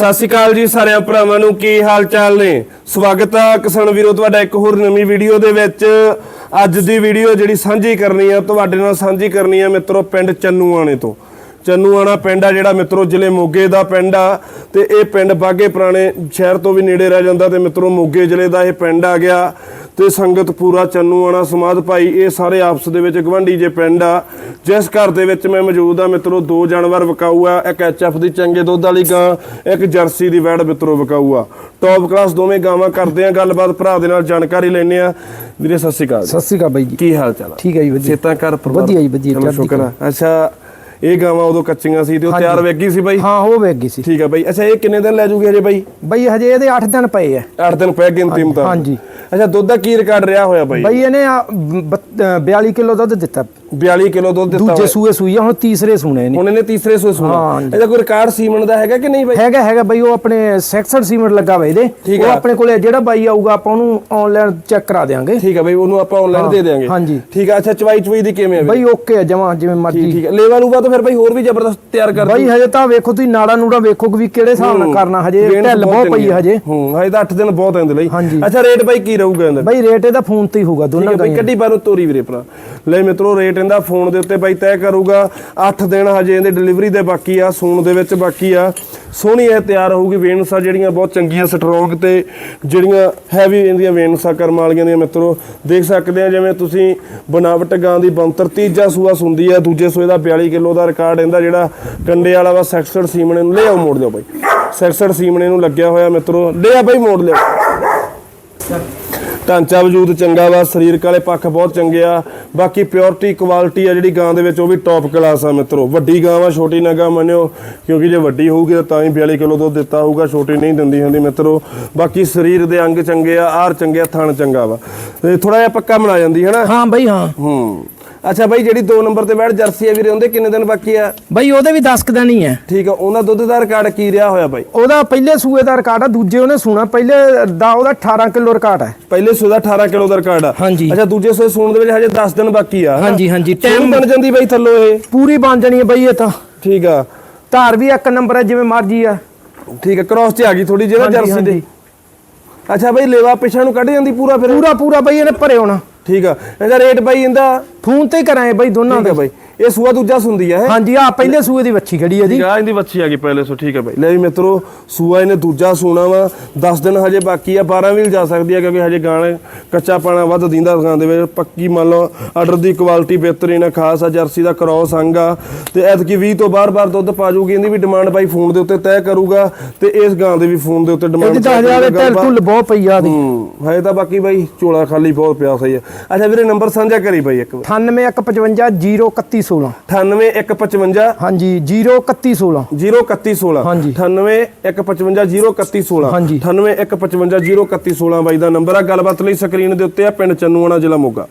ਸਤਿ ਸ਼੍ਰੀ ਅਕਾਲ ਜੀ ਸਾਰਿਆਂ ਭਰਾਵਾਂ ਨੂੰ, ਕੀ ਹਾਲ ਚਾਲ ਨੇ? ਸਵਾਗਤ ਆ ਕਿਸਾਨ ਵੀਰੋ, ਤੁਹਾਡਾ ਇੱਕ ਹੋਰ ਨਵੀਂ ਵੀਡੀਓ ਦੇ ਵਿੱਚ। ਅੱਜ ਦੀ ਵੀਡੀਓ ਜਿਹੜੀ ਸਾਂਝੀ ਕਰਨੀ ਆ, ਤੁਹਾਡੇ ਨਾਲ ਸਾਂਝੀ ਕਰਨੀ ਆ ਮਿੱਤਰੋ, ਪਿੰਡ ਚੰਨੂਆਣੇ ਤੋਂ। ਚੰਨੂਆਣਾ ਪਿੰਡ ਆ ਜਿਹੜਾ ਮਿੱਤਰੋ ਜ਼ਿਲ੍ਹੇ ਮੋਗੇ ਦਾ ਪਿੰਡ ਆ ਤੇ ਇਹ ਪਿੰਡ ਬਾਗੇ ਪੁਰਾਣੇ ਸ਼ਹਿਰ ਤੋਂ ਵੀ ਨੇੜੇ ਰਹਿ ਜਾਂਦਾ ਤੇ ਮਿੱਤਰੋ ਮੋਗੇ ਜ਼ਿਲ੍ਹੇ ਦਾ ਇਹ ਪਿੰਡ ਆ ਗਿਆ ਤੇ ਸੰਗਤ ਪੂਰਾ ਚੰਨੂਆਣਾ ਸਮਾਧ ਭਾਈ ਇਹ ਸਾਰੇ ਆਪਸ ਦੇ ਵਿੱਚ ਗਵੰਡੀ ਜੇ ਪਿੰਡ ਆ। ਜਿਸ ਘਰ ਦੇ ਵਿੱਚ ਮੈਂ ਮੌਜੂਦ ਆ ਮਿੱਤਰੋ ਦੋ ਜਾਨਵਰ ਵਿਕਾਊ ਆ ਇੱਕ ਐਚਐਫ ਦੀ ਚੰਗੇ ਦੁੱਧ ਵਾਲੀ ਗਾਂ ਇੱਕ ਜਰਸੀ ਦੀ ਵੈੜ ਮਿੱਤਰੋ ਵਿਕਾਊ ਆ। ਟੌਪ ਕਲਾਸ ਦੋਵੇਂ ਗਾਵਾਂ ਕਰਦੇ ਆ ਗੱਲਬਾਤ ਭਰਾ ਦੇ ਨਾਲ ਜਾਣਕਾਰੀ ਲੈਣੇ ਆ। ਵੀਰੇ ਸਤਿ ਸ਼੍ਰੀ ਅਕਾਲ। ਸਤਿ ਸ਼੍ਰੀ ਅਕਾਲ ਬਾਈ ਜੀ। ਕੀ ਹਾਲ ਚਾਲ ਆ? ਠੀਕ ਹੈ ਜੀ ਵਧੀਆ। ਚੇਤਾ ਕਰ ਪਰਿਵਾਰ। ਵਧੀਆ ਜੀ, ਵਧੀਆ, ਚੜ੍ਹਦੀ ਸ਼ੁਕਰ ਆ। ਅੱਛਾ ਇਹ ਗਾਵਾਂ ਉਦੋਂ ਕੱਚੀਆਂ ਸੀ ਤੇ ਉਹ ਤਿਆਰ ਵੇਗੀ ਸੀ ਬਾਈ? ਹਾਂ ਉਹ ਵੇਖ ਗਈ ਸੀ। ਠੀਕ ਆ ਬਾਈ। ਅੱਛਾ ਇਹ ਕਿੰਨੇ ਦਿਨ ਲੈ ਜੂਗੇ ਹਜੇ ਬਾਈ? ਬਾਈ ਹਜੇ ਇਹਦੇ 8 ਦਿਨ ਪਏ ਆ। 8 ਦਿਨ ਪੈ ਗਿਣਤੀ ਮੁਤਾਬਕ ਹਾਂਜੀ। ਅੱਛਾ ਦੁੱਧ ਦਾ ਕੀ ਰਿਕਾਰਡ ਰਿਹਾ ਹੋਇਆ ਬਾਈ? ਬਾਈ ਇਹਨੇ ਆ ਬ- ਅ, 42 ਕਿਲੋ ਦੁੱਧ ਦਿੱਤਾ। 42 ਕਿਲੋ ਦੁੱਧ ਦਿੱਤਾ ਦੂਜੇ। ਸੂਏ ਸੂਈ ਆ ਹੁਣ ਤੀਸਰੇ ਸੂਣੇ ਨੇ। ਹੁਣ ਇਹਨੇ ਤੀਸਰੇ ਸੋ ਸੁਣਾ। ਇਹਦਾ ਕੋਈ ਰਿਕਾਰਡ ਸੀਮਨ ਦਾ ਹੈਗਾ ਕਿ ਨਹੀਂ ਬਾਈ? ਹੈਗਾ ਹੈਗਾ ਬਾਈ ਉਹ ਆਪਣੇ ਸੈਕਸਡ ਸੀਮੈਂਟ ਲੱਗਾ ਵਾ ਇਹਦੇ। ਉਹ। ਆਪਣੇ ਕੋਲੇ ਜਿਹੜਾ ਬਾਈ ਆਊਗਾ ਆਪਾਂ ਉਹਨੂੰ ਆਨਲਾਈਨ ਚੈੱਕ ਕਰਾ ਦੇਾਂਗੇ ਠੀਕ ਆ ਬਾਈ ਉਹਨੂੰ ਆਪਾਂ ਆਨਲਾਈਨ ਦੇ ਦੇਾਂਗੇ ਹਾਂਜੀ। ਠੀਕ ਆ ਅੱਛਾ ਚਵਾਈ ਚਵਾਈ ਦੀ ਕਿਵੇਂ ਆ ਬਾਈ? ਬਾਈ ਓਕੇ ਆ ਜਮਾ ਜਿਵੇਂ ਮਰਜ਼ੀ। ਠੀਕ ਆ। ਲੇਵਾ ਲੂਵਾ ਤਾਂ ਫਿਰ ਬਾਈ ਹੋਰ ਵੀ ਜ਼ਬਰਦਸਤ ਤਿਆਰ ਕਰ ਬਾਈ ਹਜੇ ਤਾਂ ਵੇਖੋ ਤੁਸੀਂ ਨਾੜਾ ਨੂੜਾ ਵੇਖੋ ਕਿ ਵੀ ਕਿਹੜੇ ਹਿਸਾਬ ਨਾਲ ਕਰਨਾ ਹਜੇ ਢਿੱਲ ਬਹੁਤ ਪਈ। ਹਜੇ। ਹੂੰ ਹਜੇ ਤਾਂ 8 ਦਿਨ ਬਹੁਤ ਆਉਂਦੇ ਲਈ। ਅੱਛਾ ਰੇਟ ਬਾਈ ਕੀ ਰਹੂਗਾ ਇਹਦਾ? ਬਾਈ ਰੇਟ ਇਹਦਾ ਫੋਨ ਤੇ ਹੀ ਹੋਊਗਾ ਦੋਨਾਂ ਦਾ ਬਈ ਕੱਢੀ ਬਾਰੋ ਤੋਰੀ ਵੀਰੇ ਭਰਾ। ਲੈ ਮਿੱਤਰੋ ਰੇਟ ਕਹਿੰਦਾ ਫੋਨ ਦੇ ਉੱਤੇ ਬਾਈ ਤੈਅ ਕਰੂਗਾ। 8 ਦਿਨ ਹਜੇ ਇਹਦੇ ਡਿਲੀਵਰੀ ਦੇ ਬਾਕੀ ਆ, ਸੂਣ ਦੇ ਵਿੱਚ ਬਾਕੀ ਆ। ਸੋਹਣੀ ਇਹ ਤਿਆਰ ਹੋਊਗੀ, ਵੇਨਸ ਆ ਜਿਹੜੀਆਂ ਬਹੁਤ ਚੰਗੀਆਂ ਸਟਰੋਂਗ ਤੇ ਜਿਹੜੀਆਂ ਹੈਵੀ ਇਹਦੀਆਂ ਆ ਕਰਮ ਵਾਲੀਆਂ ਦੀਆਂ ਮਿੱਤਰੋ, ਦੇਖ ਸਕਦੇ ਆ ਜਿਵੇਂ ਤੁਸੀਂ ਬਨਾਵਟ ਗਾਂ ਦੀ ਬੰਤਰ ਤੀਜਾ ਸੂਆ ਸੁੰਦੀ ਆ, ਦੂਜੇ ਸੂਏ ਦਾ 42 ਕਿਲੋ ਦਾ ਰਿਕਾਰਡ ਇਹਦਾ ਜਿਹੜਾ ਕੰਡੇ ਵਾਲਾ ਵਾ ਸੈਕਸਡ ਸੀਮਣੇ ਨੂੰ ਲਿਆਓ ਮੋੜ ਦਿਓ ਬਾਈ। ਸੈਕਸਡ ਸੀਮਣੇ ਨੂੰ ਲੱਗਿਆ ਹੋਇਆ ਮਿੱਤਰੋ, ਲਿਆ ਬਾਈ ਮੋੜ ਲਿਓ। ਢਾਂਚਾ ਵਜੂਦ ਚੰਗਾ ਵਾ, ਸਰੀਰਕ ਵਾਲੇ ਪੱਖ ਬਹੁਤ ਚੰਗੇ ਆ। ਬਾਕੀ ਪਿਓਰਿਟੀ ਕੁਆਲਿਟੀ ਆ ਜਿਹੜੀ ਗਾਂ ਦੇ ਵਿੱਚ ਉਹ ਵੀ ਟੌਪ ਕਲਾਸ ਆ ਮਿੱਤਰੋ। ਵੱਡੀ ਗਾਂ ਵਾ ਛੋਟੀ ਨਾ ਗਾਂ ਮੰਨਿਓ ਕਿਉਂਕਿ ਜੇ ਵੱਡੀ ਹੋਊਗੀ ਤਾਂ ਤਾਂ ਹੀ 42 ਕਿਲੋ ਦੁੱਧ ਦਿੱਤਾ ਹੋਊਗਾ ਛੋਟੀ ਨਹੀਂ ਦਿੰਦੀ ਹੁੰਦੀ ਮਿੱਤਰੋ। ਬਾਕੀ ਸਰੀਰ ਦੇ ਅੰਗ ਚੰਗੇ ਆ ਆਰ ਚੰਗੇ ਆ ਥਣ ਚੰਗਾ ਵਾ। ਤੇ ਥੋੜਾ ਜਿਹਾ ਪੱਕਾ ਬਣਾ ਜਾਂਦੀ ਹੈ ਨਾ? ਹਾਂ ਬਾਈ ਹਾਂ। ਹੂੰ। ਅੱਛਾ ਬਾਈ ਜਿਹੜੀ 2 ਨੰਬਰ ਤੇ ਬੈਠ ਜਰਸੀ ਆ ਵੀਰੇ ਉਹਦੇ ਕਿੰਨੇ ਦਿਨ ਬਾਕੀ ਆ? ਬਾਈ ਉਹਦੇ ਵੀ 10 ਦਿਨ ਹੀ ਹੈ ਠੀਕ ਆ ਉਹਨਾਂ ਦੁੱਧ ਦਾ ਰਿਕਾਰਡ ਕੀ ਰਿਹਾ ਹੋਇਆ ਬਾਈ? ਉਹਦਾ ਪਹਿਲੇ ਸੂਏ ਦਾ ਰਿਕਾਰਡ ਆ ਦੂਜੇ ਉਹਨੇ ਸੁਣਾ ਪਹਿਲੇ ਦਾ ਉਹਦਾ 18 ਕਿਲੋ ਰਿਕਾਰਡ ਹੈ ਪਹਿਲੇ ਸੂਏ ਦਾ 18 ਕਿਲੋ ਦਾ ਰਿਕਾਰਡ ਆ। ਹਾਂਜੀ। ਅੱਛਾ ਦੂਜੇ ਸੂਏ ਸੂਣ ਦੇ ਵਿੱਚ ਹਜੇ 10 ਦਿਨ ਬਾਕੀ ਆ? ਹਾਂਜੀ, ਹਾਂਜੀ, time- ਬਣ ਜਾਂਦੀ ਬਾਈ ਥੱਲੋਂ ਇਹ? ਪੂਰੀ ਬਣ ਜਾਣੀ ਹੈ ਬਾਈ ਇਹ ਤਾਂ। ਠੀਕ ਆ। ਧਾਰ ਵੀ ਇੱਕ ਨੰਬਰ ਹੈ ਜਿਵੇਂ ਮਰਜ਼ੀ ਆ। ਠੀਕ ਹੈ ਕ੍ਰਾਸ ਤੇ ਆ ਗਈ ਥੋੜੀ ਜਿਹੀ ਨਾ ਹਾਂਜੀ, ਜਰਸੀ ਦੇ। ਅੱਛਾ ਬਾਈ ਲੇਵਾ ਪਿਛਾਂ ਨੂੰ ਕੱਢ ਜਾਂਦੀ ਪੂਰਾ ਫਿਰ? ਪੂਰਾ ਪੂਰਾ ਬਾਈ ਇਹਨੇ ਭਰੇ ਹੋਣਾ। ਠੀਕ ਆ। ਇਹਦਾ ਰੇਟ ਬਾਈ ਇਹਦਾ ਫੋਨ ਤੇ ਹੀ ਕਰਾਂਗੇ ਬਾਈ ਦੋਨਾਂ ਦਾ ਬਾਈ। ਇਹ ਸੂਆ ਦੂਜਾ ਸੁੰਦੀ ਆ ਇਹ ਹਾਂਜੀ ਆ ਪਹਿਲੇ ਸੂਏ ਦੀ ਵੱਛੀ ਖੜੀ ਹੈ ਜੀ ਆ ਇਹਦੀ ਬੱਚੀ ਆ ਗਈ ਪਹਿਲੇ ਸੋ ਠੀਕ ਆ ਬਾਈ। ਲੈ ਵੀ ਮਿੱਤਰੋ ਸੂਆ ਇਹਨੇ ਦੂਜਾ ਸੂਣਾ ਵਾ। 10 ਦਿਨ ਹਜੇ ਬਾਕੀ ਆ 12 ਵੀ ਜਾ ਸਕਦੀ ਆ ਕਿਉਂਕਿ ਹਜੇ ਗਾਣਾ ਕੱਚਾ ਪਾਣਾ ਵੱਧ ਦਿੰਦਾ ਦੁਕਾਨ ਦੇ ਵਿੱਚ। ਪੱਕੀ ਮੰਨ ਲਓ ਆਰਡਰ ਦੀ ਕੁਆਲਿਟੀ ਬਿਹਤਰੀਨ ਆ ਖਾਸ ਆ ਜਰਸੀ ਦਾ ਕ੍ਰੋਸ ਅੰਗ ਆ। ਤੇ ਐਤਕੀ 20 ਤੋਂ ਬਾਰ-ਬਾਰ ਦੁੱਧ ਪਾ ਜੂਗੀ ਇਹਦੀ ਵੀ ਡਿਮਾਂਡ ਬਾਈ ਫੋਨ ਦੇ ਉੱਤੇ ਤੈਅ ਕਰੂਗਾ। ਤੇ ਇਸ ਗਾਂ ਦੇ ਵੀ ਫੋਨ ਦੇ ਉੱਤੇ ਡਿਮਾਂਡ ਇਹਦੀ ਤਾਂ ਹਜੇ ਆਲੇ ਢਿੱਲ ਢੁੱਲ ਬਹੁਤ ਪਈ ਆ ਦੀ। ਹੂੰ ਹਜੇ ਤਾਂ ਬਾਕੀ ਬਾਈ ਝੋਲਾ ਖਾਲੀ ਬਹੁਤ ਪਿਆ ਸਹੀ ਆ। ਅੱਛਾ ਵੀਰੇ ਨੰਬਰ ਸਾਂਝਾ ਕਰੀ ਬਾਈ ਇੱਕ 98155 03116 98155 ਹਾਂਜੀ 03116 03116 ਹਾਂਜੀ। 98155 03116 ਹਾਂਜੀ। 98155 03116 ਬਾਈ ਦਾ ਨੰਬਰ ਆ। ਗੱਲਬਾਤ ਲਈ ਸਕਰੀਨ ਦੇ ਉੱਤੇ ਆ ਪਿੰਡ ਚੰਨੂਆਣਾ ਜ਼ਿਲ੍ਹਾ ਮੋਗਾ।